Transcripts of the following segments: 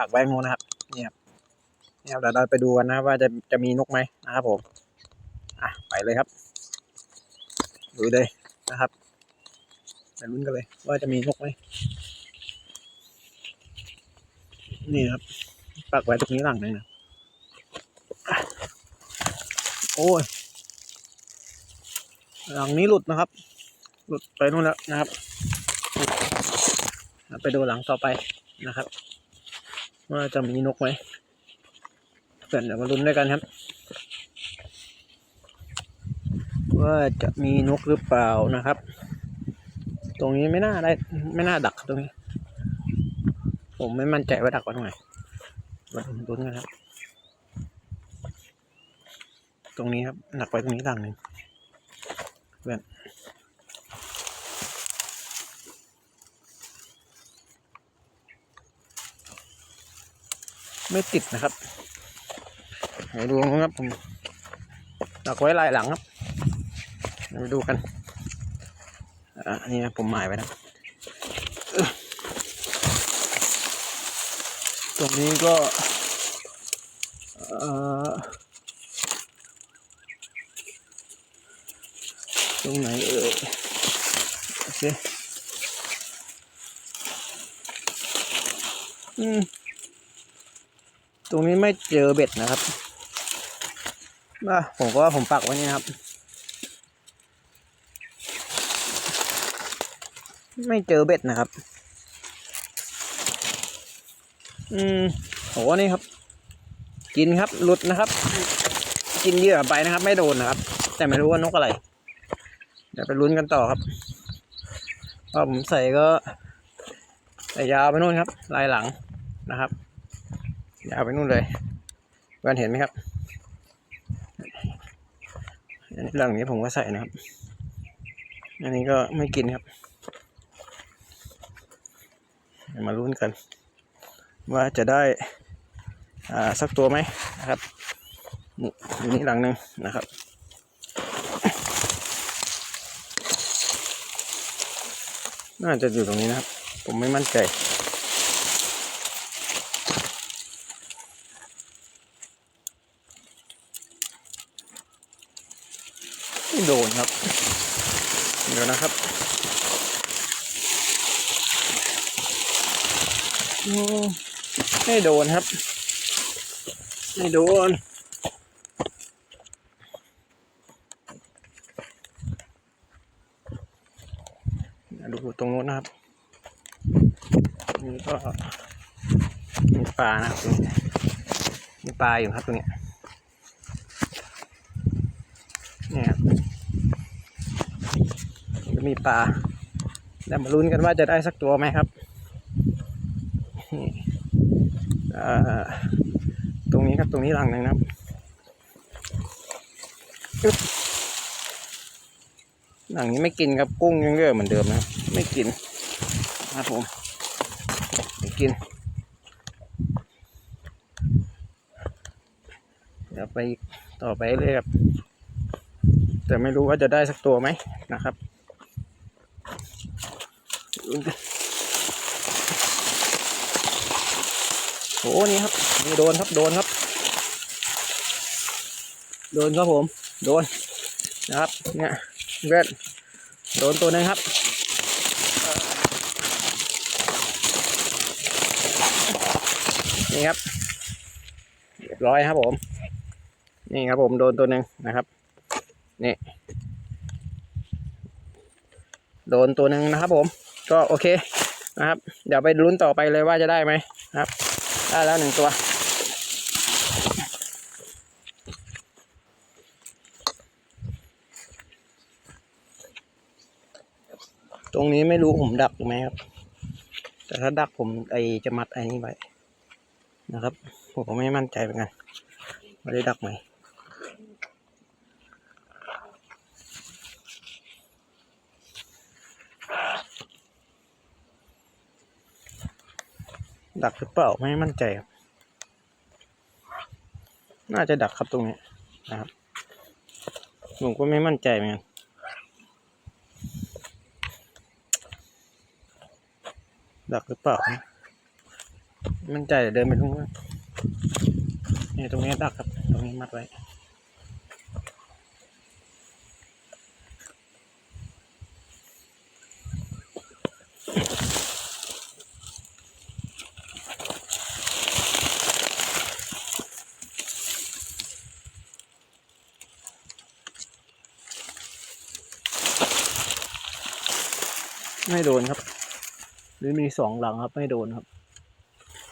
ปักไว้งูนะครับนี่ครับนี่ครับเดี๋ยวเราไปดูกันนะว่าจะจะมีนกไหมนะครับผมอะไปเลยครับดูเลยนะครับไปลุ้นกันเลย ว่าจะมีนกไหมนี่ครับ ปักไว้ตรงนี้หลังหนึงนะโอ้ยหลังนี้หลุดนะครับ หลุดไปนู่นแล้วนะครับ ไปดูหลังต่อไปนะครับ ว่าจะมีนกไหมเดี๋ยวมาลุ้นด้วยกันครับ ว่าจะมีนกหรือเปล่านะครับ ตรงนี้ไม่น่าได้ไม่น่าดักตรงนี้ ผมไม่มั่นใจว่าดักไว้ตรงไหนมาลุ้นกันครับ ตรงนี้ครับดักไว้ตรงนี้ดังหนึ่งเพื่อ ไม่ติดนะครับเดี๋ยวดูนะครับผมดักไว้ลายหลังครับเดี๋ยวไปดูกันอะนี่นะผมหมายไว้นะตรงนี้ก็เอ่อตรงไหนเอ่ยโอเคอืม ตรงนี้ไม่เจอเบ็ดนะครับมาผมก็ว่าผมปักไว้นี่นะครับ ไม่เจอเบ็ดนะครับ อืมโหนี่ครับ กินครับหลุดนะครับ กินเยื่อไปนะครับ ไม่โดนนะครับ แต่ไม่รู้ว่านกอะไร เดี๋ยวไปลุ้นกันต่อครับว่าผมใส่ก็ใส่ยาวไปนู่นครับ ลายหลังนะครับ ยาวไปนู่นเลยเพื่อนเห็นไหมครับอันนี้หลังนี้ผมก็ใส่นะครับ อันนี้ก็ไม่กินครับ มาลุ้นกัน ว่าจะได้อ่าสักตัวไหมนะครับนี่อยู่นี่หลังหนึ่งนะครับน่าจะอยู่ตรงนี้นะครับ ผมไม่มั่นใจ ไม่โดนครับ เดี๋ยวนะครับโอ้ไม่โดนครับ ไม่โดน ดูตรงโน้นนะครับ นี่ก็มีปลานะครับ มีปลาอยู่ครับตรงนี้เนี่ยครับจะ มีปลาแล้วมาลุ้นกันว่าจะได้สักตัวไหมครับตรงนี้ครับตรงนี้หลังหนึ่งนะครับหลังนี้ไม่กินครับกุ้งยังเลือกเหมือนเดิมนะไม่กินนะครับผมไม่กินเดี๋ยวไปต่อไปเรื่อยครับแต่ไม่รู้ว่าจะได้สักตัวไหมนะครับ โอ้นี่ครับนี่โดนครับ โดนครับ โดนครับผม โดนนะครับ เนี่ยเวทโดนตัวหนึงครับนี่ครับเรียบร้อยครับผม นี่ครับผมโดนตัวหนึ่งนะครับ นี่ โดนตัวหนึ่งนะครับผม ก็โอเคนะครับ เดี๋ยวไปลุ้นต่อไปเลยว่าจะได้ไหมนะครับ ได้แล้วหนึ่งตัว ตรงนี้ไม่รู้ผมดักไหมครับ แต่ถ้าดักผมไอจะมัดไอนี่ไว้นะครับ ผมก็ไม่มั่นใจเหมือนกันว่าได้ดักไหม ดักหรือเปล่าไม่มั่นใจครับ น่าจะดักครับตรงนี้นะครับผมก็ไม่มั่นใจเหมือนกันดักหรือเปล่า มั่นใจเดินไปตรงนู้นี่ตรงนี้ดักครับ ตรงนี้มัดไว้ ไม่โดนครับ หรือมีสองหลังครับ ไม่โดนครับ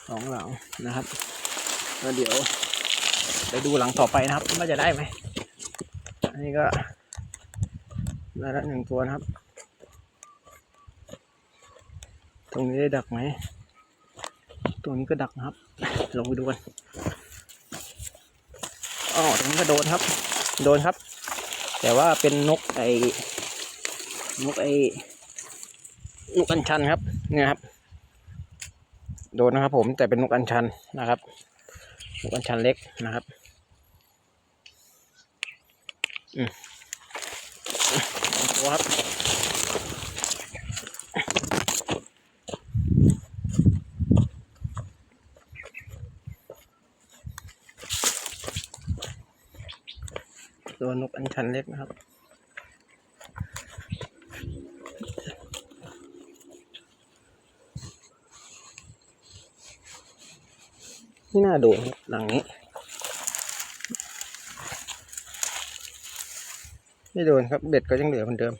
สองหลังนะครับแล้วเดี๋ยวไปดูหลังต่อไปนะครับว่าจะได้ไหมอันนี้ก็ได้ละหนึ่งตัวนะครับ ตรงนี้ได้ดักไหมตรงนี้ก็ดักนะครับลองไปดูกันอ๋อตรงนี้ก็โดนครับ โดนครับ แต่ว่าเป็นนกไอ้นกไอ้ นกอัญชันครับ เนี่ยครับ โดนนะครับผมแต่เป็นนกอัญชันนะครับนกอัญชันเล็กนะครับอืมครับตัวนกอัญชันเล็กนะครับ ไม่น่าโดนหลังนี้ ไม่โดนครับเบ็ดก็ยังเหลือเหมือนเดิม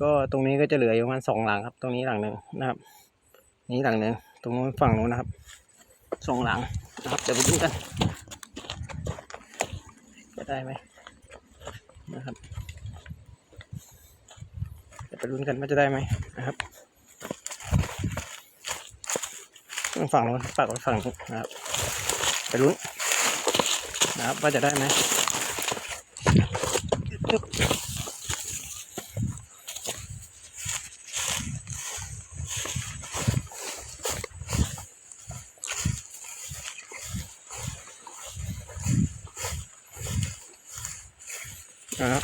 ก็ตรงนี้ก็จะเหลืออยู่ประมาณสองหลังครับ ตรงนี้หลังหนึ่งนะครับ นี้หลังหนึ่งตรงนู้นฝั่งนู้นนะครับสองหลังนะครับเดี๋ยวไปดูกันจะได้ไหมนะครับเดี๋ยวไปลุ้นกันว่าจะได้ไหมนะครับ ฝั่งนู้นปากไว้ฝั่งนี้นะครับ ไปลุ้นนะครับว่าจะได้ไหมนะครับ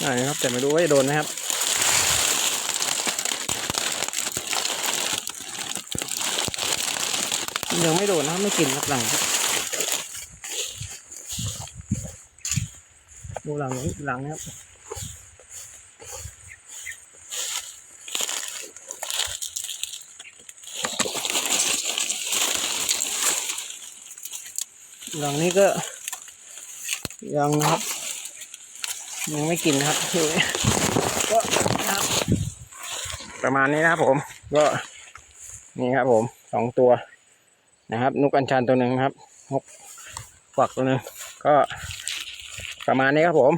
ได้ครับแต่ไม่รู้ว่าจะโดนไหมครับ ยังไม่โดนนะไม่กินครับหลังดูหลังนี้หลังนะครับหลังนี้ก็ยังนะครับ ยังไม่กินนครับคือก็นะครับ ประมาณนี้นะครับผม ก็นี่ครับผมสองตัว นะครับนกอัญชันตัวหนึ่งครับนกฝักตัวหนึ่งก็ประมาณนี้ครับผม